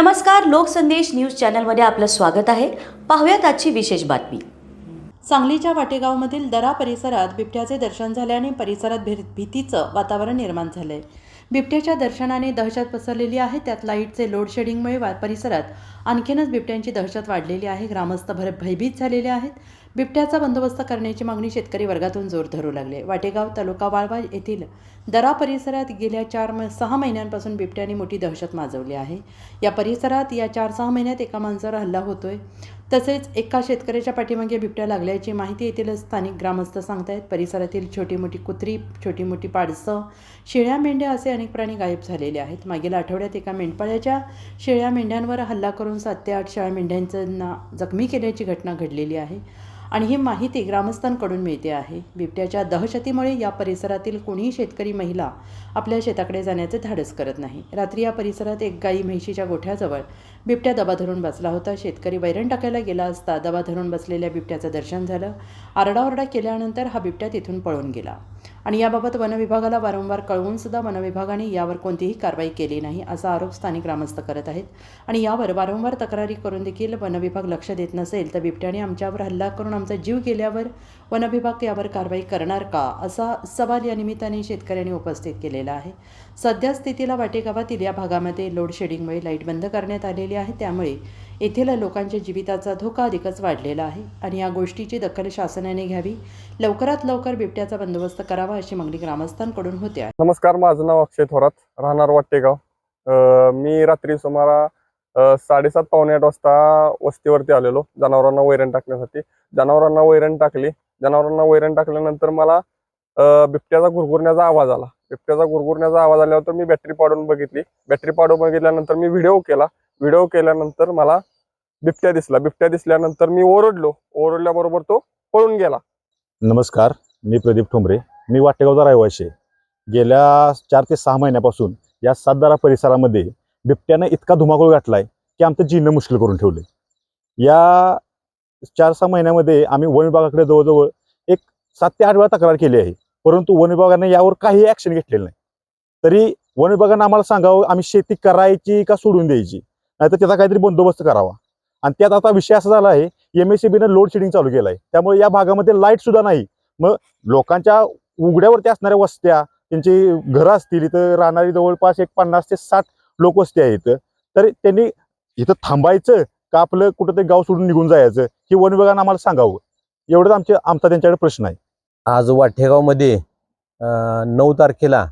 नमस्कार लोकसंदेश न्यूज चॅनलमध्ये आपलं स्वागत आहे. पाहूयात आजची विशेष बातमी. सांगलीच्या वाटेगावमधील दरा परिसरात बिबट्याचे दर्शन झाले आणि परिसरात भी भीतीचं वातावरण निर्माण झालंय. बिबट्याच्या दर्शनाने दहशत पसरलेली आहे. त्यात लाईटचे लोडशेडिंगमुळे वा परिसरात आणखीनच बिबट्यांची दहशत वाढलेली आहे. ग्रामस्थ भर भयभीत झालेले आहेत. बिबट्याचा बंदोबस्त करण्याची मागणी शेतकरी वर्गातून जोर धरू लागले. वाटेगाव तालुका वाळवा येथील दरा परिसरात गेल्या चार म सहा महिन्यांपासून बिबट्याने मोठी दहशत माजवली आहे. या परिसरात या चार सहा महिन्यात एका माणसावर हल्ला होतोय. तसेच एका शेतकऱ्याच्या पाठीमागे बिबट्या लागल्याची माहिती येथील स्थानिक ग्रामस्थ सांगतायत. परिसरातील छोटी मोठी कुत्री छोटी मोठी पाडसं शेळ्या मेंढ्या असे अनेक प्राणी गायब झालेले आहेत. मागील आठवड्यात एका मेंढपाळ्याच्या शेळ्या मेंढ्यांवर हल्ला करून सात ते आठ शेळ्या मेंढ्यांना जखमी केल्याची घटना घडलेली आहे. आणि ही माहिती ग्रामस्थांकडून मिळते आहे. बिबट्याच्या दहशतीमुळे या परिसरातील कोणीही शेतकरी महिला आपल्या शेताकडे जाण्याचे धाडस करत नाही. रात्री या परिसरात एक गाई म्हैशीच्या गोठ्याजवळ बिबट्या दबा धरून बसला होता. शेतकरी वैरण टाकायला गेला असता दबा धरून बसलेल्या बिबट्याचं दर्शन झालं. आरडाओरडा केल्यानंतर हा बिबट्या तिथून पळून गेला. आणि याबाबत वनविभागाला वारंवार कळवूनसुद्धा वनविभागाने यावर कोणतीही कारवाई केली नाही असा आरोप स्थानिक ग्रामस्थ करत आहेत. आणि यावर वारंवार तक्रारी करून देखील वनविभाग लक्ष देत नसेल तर बिबट्याने आमच्यावर हल्ला करून आमचा जीव गेल्यावर वनविभाग यावर कारवाई करणार का असा सवाल या निमित्ताने शेतकऱ्यांनी उपस्थित केलेला आहे. सध्या स्थितीला वाटेगावातील या भागामध्ये लोडशेडिंगमुळे लाइट बंद करण्यात आलेली आहे त्यामुळे येथील लोकांच्या जीविताचा धोका अधिकच वाढलेला आहे आणि या गोष्टीची दखल शासनाने घ्यावी. लवकरात लवकर बिबट्याचा बंदोबस्त करावा अशी मागणी ग्रामस्थांकडून होते आहे. नमस्कार माझं नाव अक्षय थोरात राहणार वाटेगाव. मी रात्री सुमारा साडेसात पावणे आठ वाजता वस्तीवरती आलेलो जनावरांना वैरण टाकण्यासाठी. जनावरांना वैरण टाकली. जनावरांना वैरण टाकल्यानंतर मला बिबट्याचा गुरगुरण्याचा आवाज आला. बिबट्याचा गुरगुरण्याचा आवाज आल्यावर मी बॅटरी पाडून बघितली. बॅटरी पाडून बघितल्यानंतर मी व्हिडिओ केला. व्हिडिओ केल्यानंतर मला बिबट्या दिसला. बिबट्या दिसल्यानंतर मी ओरडलो. ओरडल्याबरोबर तो पळून गेला. नमस्कार मी प्रदीप ठोंबरे. मी वाटेगावचा रहिवाशी गेल्या चार ते सहा महिन्यापासून या सातदारा परिसरामध्ये बिबट्यानं इतका धुमाकूळ घातलाय की आमचं जीणं मुश्किल करून ठेवले या चार सहा महिन्यामध्ये आम्ही वन विभागाकडे जवळजवळ एक सात ते आठ वेळा तक्रार केली आहे. परंतु वन विभागाने यावर काही ॲक्शन घेतलेलं नाही. तरी वन विभागानं आम्हाला सांगावं आम्ही शेती करायची का सोडून द्यायची? नाहीतर त्याचा काहीतरी बंदोबस्त करावा. आणि त्यात आता विषय असा झाला आहे एम एस सी बीनं लोड शेडिंग चालू केलं आहे त्यामुळे या भागामध्ये लाइट सुद्धा नाही. मग लोकांच्या उघड्यावरती असणाऱ्या वस्त्या त्यांची घरं असतील इथं राहणारी जवळपास एक पन्नास ते साठ लोक वस्ती आहेत. तर त्यांनी इथं थांबायचं का आपलं कुठंतरी गाव सोडून निघून जायचं की वन विभागानं आम्हाला सांगावं. एवढंच आमचे आमचा त्यांच्याकडे प्रश्न आहे. आज वाठेगावमध्ये नऊ तारखेला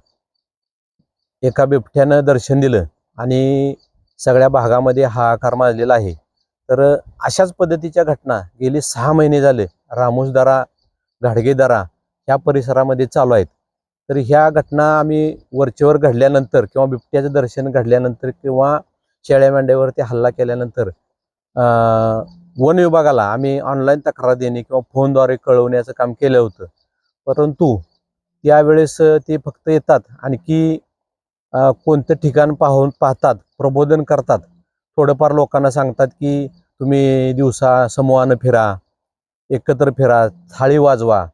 एका बिबट्यानं दर्शन दिलं आणि सगळ्या भागामध्ये हाहाकार माजलेला आहे. तर अशाच पद्धतीच्या घटना गेली सहा महिने झाले. रामोसदरा घाडगेदारा ह्या परिसरामध्ये चालू आहेत. तर ह्या घटना आम्ही वरचेवर घडल्यानंतर किंवा बिबट्याचं दर्शन घडल्यानंतर किंवा शेळ्या मेंढ्यावरती हल्ला केल्यानंतर वन विभागाला आम्ही ऑनलाईन तक्रार देणे किंवा फोनद्वारे कळवण्याचं काम केलं होतं. परंतु त्यावेळेस ते फक्त येतात. आणखी कोणतं ठिकाण पाहून पाहतात प्रबोधन करतात. थोडंफार लोकांना सांगतात की तुम्ही दिवसा समूहानं फिरा एकत्र फिरा थाळी वाजवा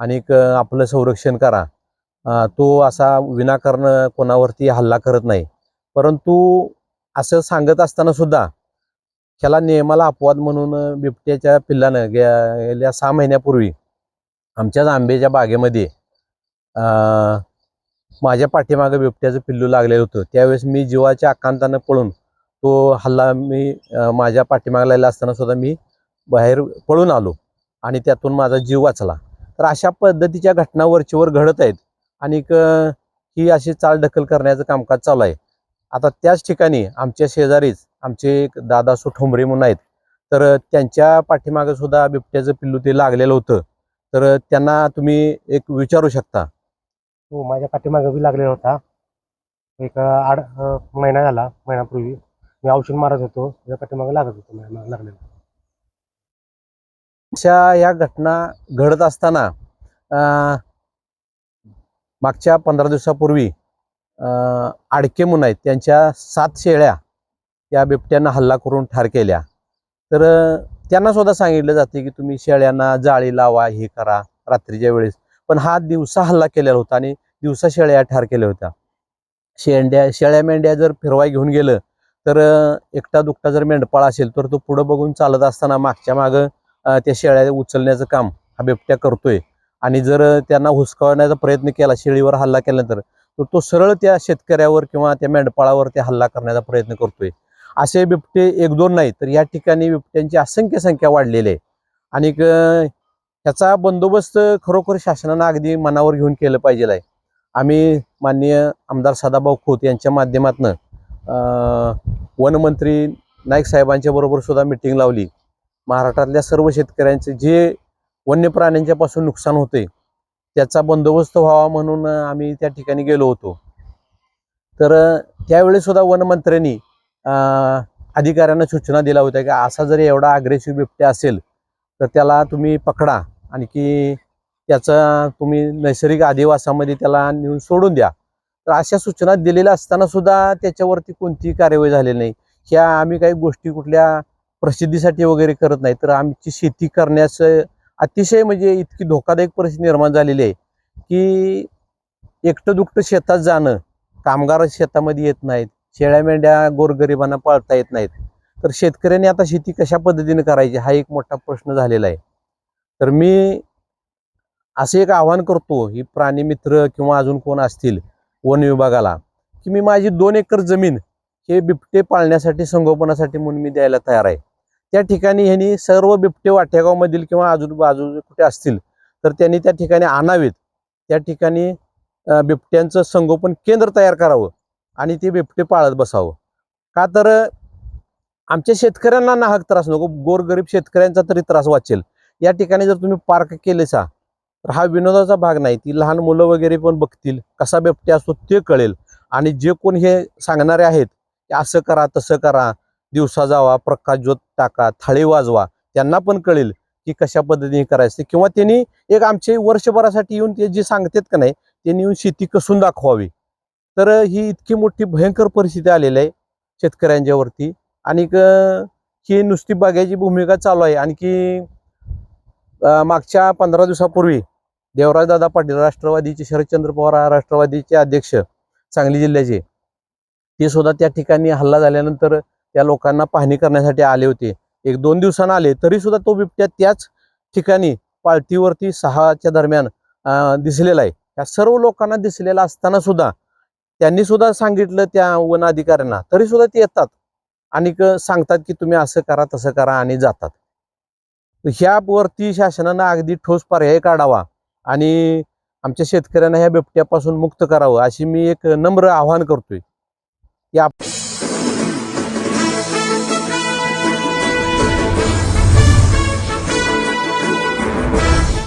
आणि आपलं संरक्षण करा. तो असा विनाकारण कोणावरती हल्ला करत नाही. परंतु असं सांगत असताना सुद्धा ह्याला नियमाला अपवाद म्हणून बिबट्याच्या पिल्लानं गे- गेल्या सहा महिन्यापूर्वी आमच्याच आंब्याच्या बागेमध्ये माझ्या पाठीमागं बिबट्याचं पिल्लू लागलेलं होतं. त्यावेळेस मी जीवाच्या आकांतानं पळून तो हल्ला मी माझ्या पाठीमागलेला असताना सुद्धा मी बाहेर पळून आलो आणि त्यातून माझा जीव वाचला. तर अशा पद्धतीच्या घटना वरचीवर घडत आहेत आणि ही अशी चालढकल करण्याचं कामकाज चालू आहे. आता त्याच ठिकाणी आमच्या शेजारीच आमचे एक दादा ठोंबरे म्हणून आहेत. तर त्यांच्या पाठीमागंसुद्धा बिबट्याचं पिल्लू ते लागलेलं होतं. तर त्यांना तुम्ही एक विचारू शकता? तो माझ्या पाठीमागं बी लागलेला होता. एक आड महिना झाला महिन्यापूर्वी मी औषध मारत होतो. त्याच्या पाठीमागे लागत होतो माझ्या अशा या घटना घडत असताना अं, मागच्या पंधरा दिवसापूर्वी अं, आडके मुन आहेत त्यांच्या सात शेळ्या त्या बिबट्यांना हल्ला करून ठार केल्या. तर त्यांना सुद्धा सांगितलं जाते की तुम्ही शेळ्यांना जाळी लावा हे करा रात्रीच्या वेळेस. पण हा दिवसा हल्ला केलेला होता आणि दिवसा शेळ्या ठार केल्या होत्या. शेंड्या शेळ्या मेंढ्या जर फिरवाय घेऊन गेलं तर एकटा दुकटा जर मेंढपाळ असेल तर तो पुढं बघून चालत असताना मागच्या मागं त्या शेळ्या उचलण्याचं काम हा बिबट्या करतोय. आणि जर त्यांना हुसकावण्याचा प्रयत्न केला शेळीवर हल्ला केल्यानंतर तर तो सरळ त्या शेतकऱ्यावर किंवा त्या मेंढपाळावर ते हल्ला करण्याचा प्रयत्न करतोय. असे बिबटे एक दोन नाही तर या ठिकाणी बिबट्यांची असंख्य संख्या वाढलेली आहे. आणि ह्याचा बंदोबस्त खरोखर शासनानं अगदी मनावर घेऊन केलं पाहिजे आहे. आम्ही माननीय आमदार सदाभाऊ खोत यांच्या माध्यमातून वनमंत्री नाईक साहेबांच्या बरोबर सुद्धा मिटिंग लावली. महाराष्ट्रातल्या सर्व शेतकऱ्यांचे जे वन्य प्राण्यांच्या पासून नुकसान होते त्याचा बंदोबस्त व्हावा म्हणून आम्ही त्या ठिकाणी गेलो होतो. तर त्यावेळी सुद्धा वनमंत्र्यांनी अधिकाऱ्यांना सूचना दिल्या होत्या की असा जर एवढा अग्रेसिव्ह बिबट्या असेल तर त्याला तुम्ही पकडा. आणखी त्याचा तुम्ही नैसर्गिक आदिवासामध्ये त्याला नेऊन सोडून द्या. तर अशा सूचना दिलेल्या असताना सुद्धा त्याच्यावरती कोणतीही कार्यवाही झालेली नाही. ह्या आम्ही काही गोष्टी कुठल्या प्रसिद्धीसाठी वगैरे करत नाही. तर आमची शेती करण्यास अतिशय म्हणजे इतकी धोकादायक परिस्थिती निर्माण झालेली आहे की एकटं दुकटं शेतात जाणं कामगार शेतामध्ये येत नाहीत शेळ्या मेंढ्या गोरगरिबांना पाळता येत नाहीत. तर शेतकऱ्यांनी आता शेती कशा पद्धतीने करायची हा एक मोठा प्रश्न झालेला आहे. तर मी असे एक आवाहन करतो ही प्राणी मित्र किंवा अजून कोण असतील वन विभागाला की मी माझी दोन एकर जमीन हे बिबटे पाळण्यासाठी संगोपनासाठी म्हणून मी द्यायला तयार आहे. त्या ठिकाणी ह्यांनी सर्व बिबटे वाट्यागावमधील किंवा आजूबाजू कुठे असतील तर त्यांनी त्या ठिकाणी आणावेत. त्या ठिकाणी बिबट्यांचं संगोपन केंद्र तयार करावं आणि ते बिबटे पाळत बसावं. का तर आमच्या शेतकऱ्यांना नाहक त्रास नको गोरगरीब शेतकऱ्यांचा तरी त्रास वाचेल. या ठिकाणी जर तुम्ही पार्क केलेसा तर हा विनोदाचा भाग नाही. ती लहान मुलं वगैरे पण बघतील कसा बिबट्या असतो ते कळेल. आणि जे कोण हे सांगणारे आहेत की असं करा तसं करा दिवसा जावा प्रकाश ज्योत टाका थाळी वाजवा त्यांना पण कळेल की कशा पद्धतीने करायचं. किंवा त्यांनी एक आमचे वर्षभरासाठी येऊन ते जे सांगतात का नाही त्यांनी येऊन शेती कसून दाखवावी. तर ही इतकी मोठी भयंकर परिस्थिती आलेली आहे शेतकऱ्यांच्यावरती आणि ही नुसती बघायची भूमिका चालू आहे. आणखी मागच्या पंधरा दिवसापूर्वी देवराजदादा पाटील राष्ट्रवादीचे शरदचंद्र पवार राष्ट्रवादीचे अध्यक्ष सांगली जिल्ह्याचे. ते सुद्धा त्या ठिकाणी हल्ला झाल्यानंतर त्या लोकांना पाहणी करण्यासाठी आले होते. एक दोन दिवसांना आले तरी सुद्धा तो बिबट्या त्याच ठिकाणी पाळतीवरती सहाच्या दरम्यान दिसलेला आहे. या सर्व लोकांना दिसलेला असताना सुद्धा त्यांनी सुद्धा सांगितलं त्या वन अधिकाऱ्यांना तरी सुद्धा ते येतात. आणि सांगतात की तुम्ही असं करा तसं करा आणि जातात. ह्यावरती शासनानं अगदी ठोस पर्याय काढावा. आणि आमच्या शेतकऱ्यांना ह्या बिबट्यापासून मुक्त करावं अशी मी एक नम्र आवाहन करतोय. या